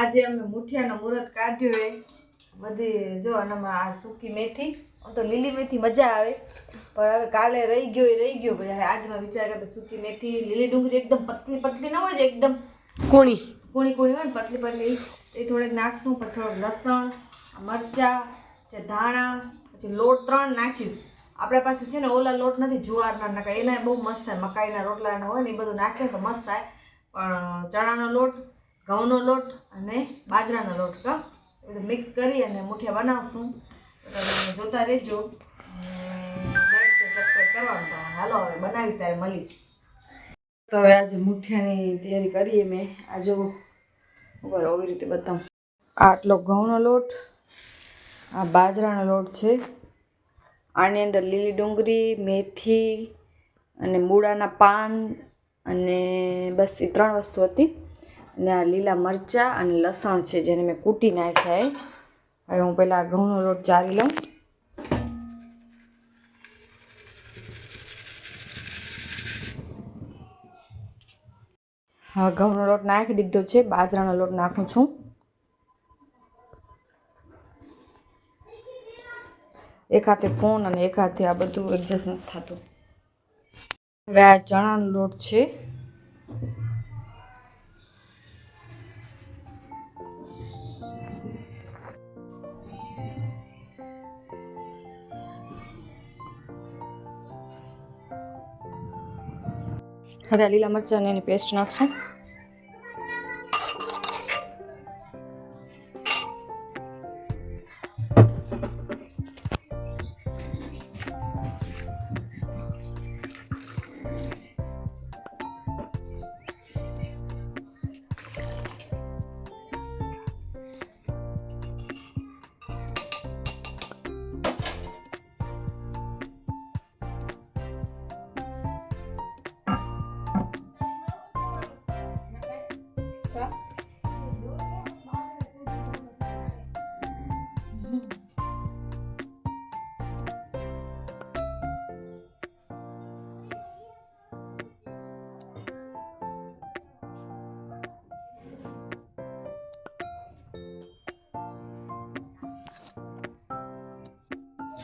આજે અમે મુઠિયાનો મુહૂર્ત કાઢ્યો એ. બધી જો આનામાં આ સૂકી મેથી. તો લીલી મેથી મજા આવે. પણ હવે કાલે રહી ગયો એ રહી ગયો ભાઈ. હવે આજમાં વિચાર કે સૂકી મેથી લીલી ડુંગળી એકદમ પતલી પતલી ના હોય છે એકદમ. કોણી. કૂણી કુણી હોય ને પતલી પતલી. એ થોડીક નાખશું પછી થોડોક લસણ મરચાં પછી ધાણા પછી લોટ ત્રણ નાખીશ. આપણા પાસે છે ને ઓલા લોટ નથી જુવારના નાખા. એના બહુ મસ્ત થાય. મકાઈના રોટલાના હોય ને એ બધું નાખે તો મસ્ત થાય. પણ ચણાનો લોટ ઘઉંનો લોટ અને બાજરાનો લોટ, કા? બધું મિક્સ કરી અને મુઠિયા બનાવશું. તમે જોતા રહેજો. સબસ્ક્રાઈબ કરવાનું હાલો, હવે બનાવીશ ત્યારે મળીશ. તો હવે આજે મુઠિયાની તૈયારી કરીએ મેં. આ જો રીતે બતાવું. આટલો ઘઉંનો લોટ, આ બાજરાનો લોટ છે. આની અંદર લીલી ડુંગળી, મેથી અને મૂળાના પાન અને બસ એ ત્રણ વસ્તુ હતી. અને આ લીલા મરચાં અને લસણ છે જેને મેં કૂટી નાખ્યા હવે હું પહેલાં ઘઉંનો લોટ ચારી લઉં. હા, ઘઉંનો લોટ નાખી દીધો છે. બાજરાનો લોટ નાખું છું. એક હાથે ફોન અને એક હાથે આ બધું એડજસ્ટ નથી થતું. હવે આ ચણાનો લોટ છે. હવે આ લીલા મરચાંની પેસ્ટ નાખશું.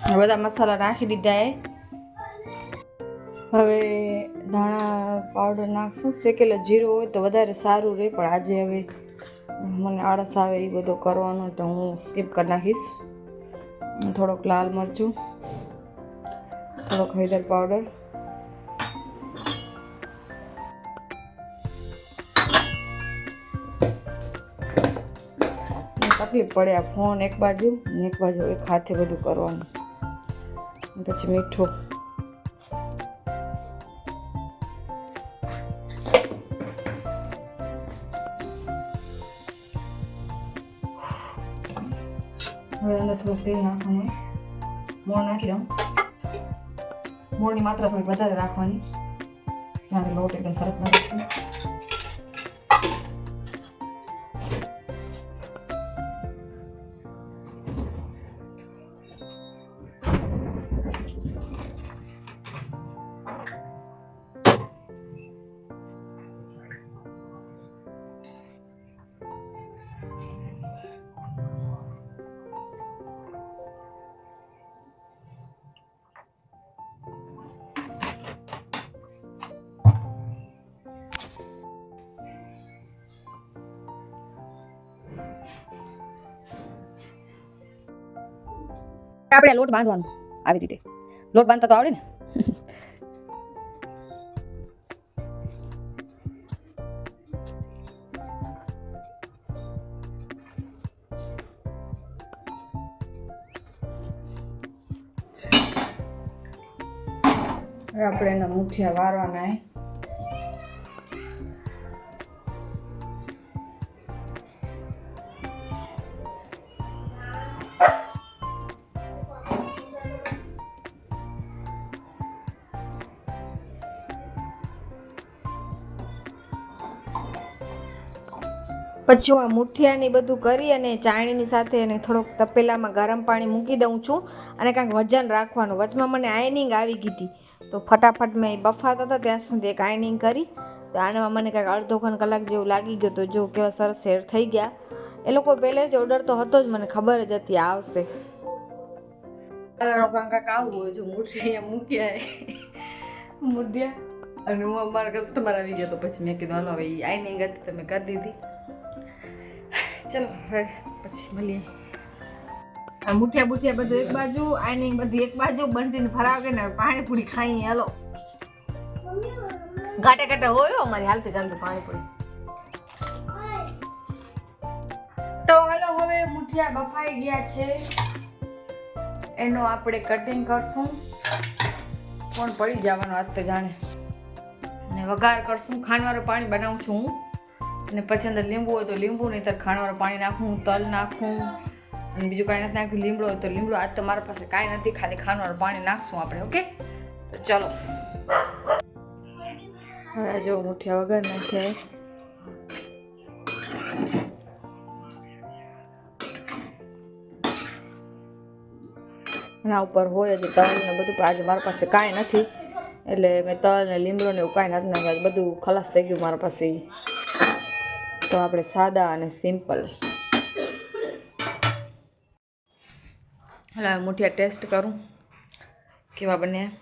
બધા મસાલા નાખી દીધા એ. હવે ધાણા પાવડર નાખશું. શેકેલો જીરો હોય તો વધારે સારું રહે પણ આજે હવે મને આળસ આવે એ બધો કરવાનો તો હું સ્કીપ કરી નાખીશ. થોડોક લાલ મરચું, થોડોક હળદર પાવડર. તકલીફ પડે આ ફોન એક બાજુ ને એક બાજુ એક હાથે બધું કરવાનું. પછી મીઠું હવે અંદર થોડુંક તેલ નાખવાનું મોણ નાખી દઉં મોણની માત્રા થોડીક વધારે રાખવાની જ્યાંથી લોટ એકદમ સરસ બને આપણે લોટ બાંધવાનો. આવી રીતે. લોટ બાંધતા તો આવડે ને? આપણે એના મુઠિયા વારવાના પછી હું આ મુઠિયાની બધું કરી અને ચાણીની સાથે અને થોડોક તપેલામાં ગરમ પાણી મૂકી દઉં છું અને કાંઈક વજન રાખવાનું. વચમાં મને આયનિંગ આવી ગઈ હતી તો ફટાફટ મેં બફાતા હતા, ત્યાં સુધી એક આયનિંગ કરી. તો આનામાં મને કાંઈક અડધો ઘણ કલાક જેવું લાગી ગયો. તો જો કેવા સરસ શેર થઈ ગયા. એ લોકો પહેલેથી ઓર્ડર તો હતો જ, મને ખબર જ હતી આવશે. કાંકાક આવું જો મૂઠી અહીંયા મૂક્યા મૂઢિયા અને હું અમારા કસ્ટમર આવી ગયા તો પછી મેં કીધું, હાલો, હવે આઈનિંગ હતી તમે કરી દીધી. ચલો, હવે પછી મળીએ. મુઠિયા બુઠિયા બધું એક બાજુ આઈનિંગ બધી એક બાજુ બંટીને ફરાવે ને પાણીપુરી ખાઈ હાલો. ઘાટે ઘાટે હોય અમારી હાલતી ચાલતી પાણીપુરી. તો હાલો, હવે મુઠિયા બફાઈ ગયા છે. એનો આપણે કટિંગ કરશું. કોણ પડી જવાનું, આજ જાણે. અને વઘાર કરશું, ખાંડવાળું પાણી બનાવું છું હું. અને પછી અંદર લીંબુ હોય તો લીંબુ નહીં તો ખાણાવાળું પાણી નાખું, તલ નાખું અને બીજું કાંઈ નથી નાખ્યું. લીમડો હોય તો લીમડો. આજ તો મારા પાસે કાંઈ નથી, ખાલી ખાંડવાળું પાણી નાખશું આપણે, ઓકે? તો ચલો. હવે જો મુઠિયા વગર નાખે એના ઉપર હોય જ તલ ને બધું, પણ આજે મારા પાસે કાંઈ નથી. એટલે મેં તલ ને લીમડો ને એવું કાંઈ નથી નાખ્યું. બધું ખલાસ થઈ ગયું મારા પાસે. તો આપણે સાદા અને સિમ્પલ. હલા મુઠિયા ટેસ્ટ કરું. કેવા બન્યા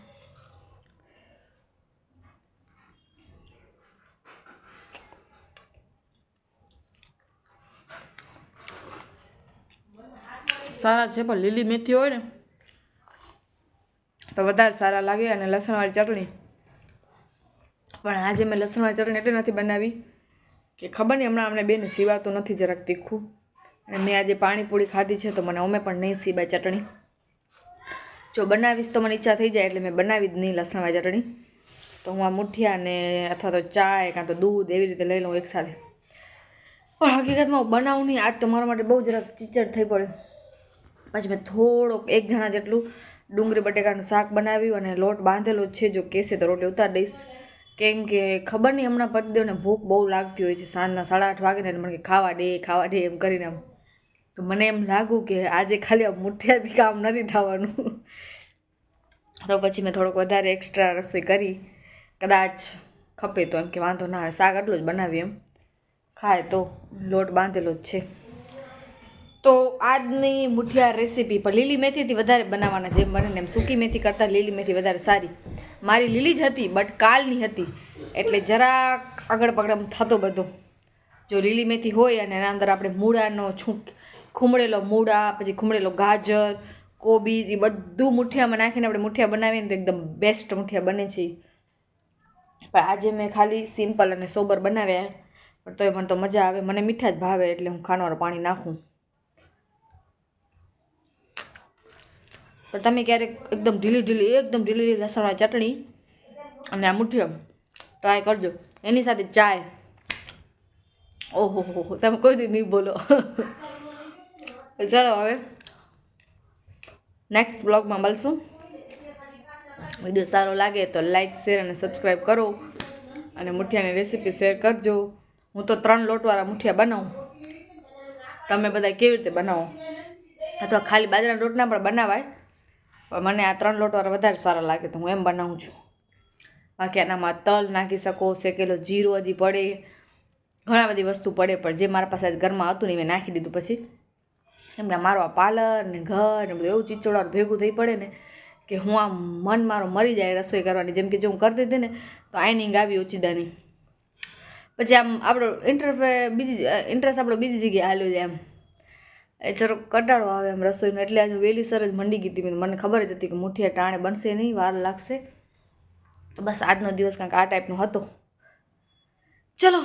સારા છે, પણ લીલી મેથી હોય ને, તો વધારે સારા લાગે અને લસણવાળી ચટણી. પણ આજે મેં લસણવાળી ચટણી એટલે નથી બનાવી. કે ખબર નહીં, હમણાં અમને બેન સિવાતું નથી જરાક તીખું. અને મેં આજે પાણીપુરી ખાધી છે, તો મને અમે પણ નહીં સીવાય ચટણી. જો બનાવીશ તો મને ઈચ્છા થઈ જાય, એટલે મેં બનાવી જ નહીં લસણવાળી ચટણી. તો હું આ મુઠિયાને અથવા તો ચાય કાં તો દૂધ એવી રીતે લઈ લઉં એકસાથે પણ હકીકતમાં બનાવું નહીં, આજ તો મારા માટે બહુ જરાક ચીચડ થઈ પડ્યો. પછી મેં થોડોક એક જણા જેટલું ડુંગળી બટેકાનું શાક બનાવ્યું અને લોટ બાંધેલો છે, જો કેસે તો રોટલી ઉતાર દઈશ. કેમ કે ખબર નહીં, હમણાં પતિદેવને ભૂખ બહુ લાગતી હોય છે, સાંજના સાડા આઠ વાગે ને મને ખાવા દે ખાવા દે એમ કરીને આમ. તો મને એમ લાગ્યું કે આજે ખાલી આ મુઠ્ઠિયાથી કામ નથી થવાનું. તો પછી મેં થોડોક વધારે એક્સ્ટ્રા રસોઈ કરી. કદાચ ખપે તો એમ કે વાંધો ના આવે, શાક આટલું જ બનાવીએ એમ. ખાય તો, લોટ બાંધેલો જ છે. તો આજની મુઠિયા રેસીપી પણ લીલી મેથીથી વધારે બનાવવાના જેમ બને એમ સૂકી મેથી કરતાં લીલી મેથી વધારે સારી. મારી લીલી જ હતી બટ કાલની હતી. એટલે જરાક આગળ પગડમ થતો બધો. જો લીલી મેથી હોય અને એના અંદર આપણે મૂળાનો છૂંક ખુમડેલો મૂળા, પછી ખુમડેલો ગાજર કોબીજ એ બધું મુઠિયામાં નાખીને આપણે મુઠિયા બનાવીએ ને તો એકદમ બેસ્ટ મુઠિયા બને છે. પણ આજે મેં ખાલી સિમ્પલ અને સોબર બનાવ્યા. પણ તોય મને તો મજા આવે. મને મીઠા જ ભાવે એટલે હું ખાનવાળું પાણી નાખું. પણ તમે ક્યારેક એકદમ ઢીલી ઢીલી, એકદમ ઢીલી ઢીલી લસણવાળી ચટણી અને આ મુઠિયા ટ્રાય કરજો. એની સાથે ચાય. ઓહો, હો તમે કોઈ દી નહીં બોલો. ચાલો હવે નેક્સ્ટ બ્લોગમાં મળશું. વીડિયો સારો લાગે તો લાઇક શેર અને સબસ્ક્રાઈબ કરો. અને મુઠિયાની રેસીપી શેર કરજો. હું તો ત્રણ લોટવાળા મુઠિયા બનાવું. તમે બધા કેવી રીતે બનાવો? અથવા ખાલી બાજરાના રોટના પણ બનાવાય. મને આ ત્રણ લોટવાળા વધારે સારા લાગે તો હું એમ બનાવું છું. બાકી આનામાં તલ નાખી શકો, શેકેલો જીરું હજી પડે. ઘણા બધી વસ્તુ પડે, પણ જે મારા પાસે ઘરમાં હતું ને મેં નાખી દીધું પછી. એમ કે મારો આ પાર્લર ને ઘર ને બધું એવું ચીચોડા ભેગું થઈ પડે ને કે હું આમ મન મારો મરી જાય રસોઈ કરવાની. જેમ કે જો હું કરતી હતી ને તો આઈનિંગ આવી ઓચિદાની. પછી આમ આપણો ઇન્ટરફે બીજી ઇન્ટરેસ્ટ આપણો બીજી જગ્યાએ હાલ્યો જાય એમ. એ જરાક કંટાળો આવે એમ રસોઈનો એટલે આજે વહેલી સર જ મંડી ગઈ હતી. મને ખબર જ હતી કે મુઠિયા ટાણે બનશે નહીં, વાર લાગશે. તો બસ આજનો દિવસ કાંઈક આ ટાઈપનો હતો. ચલો.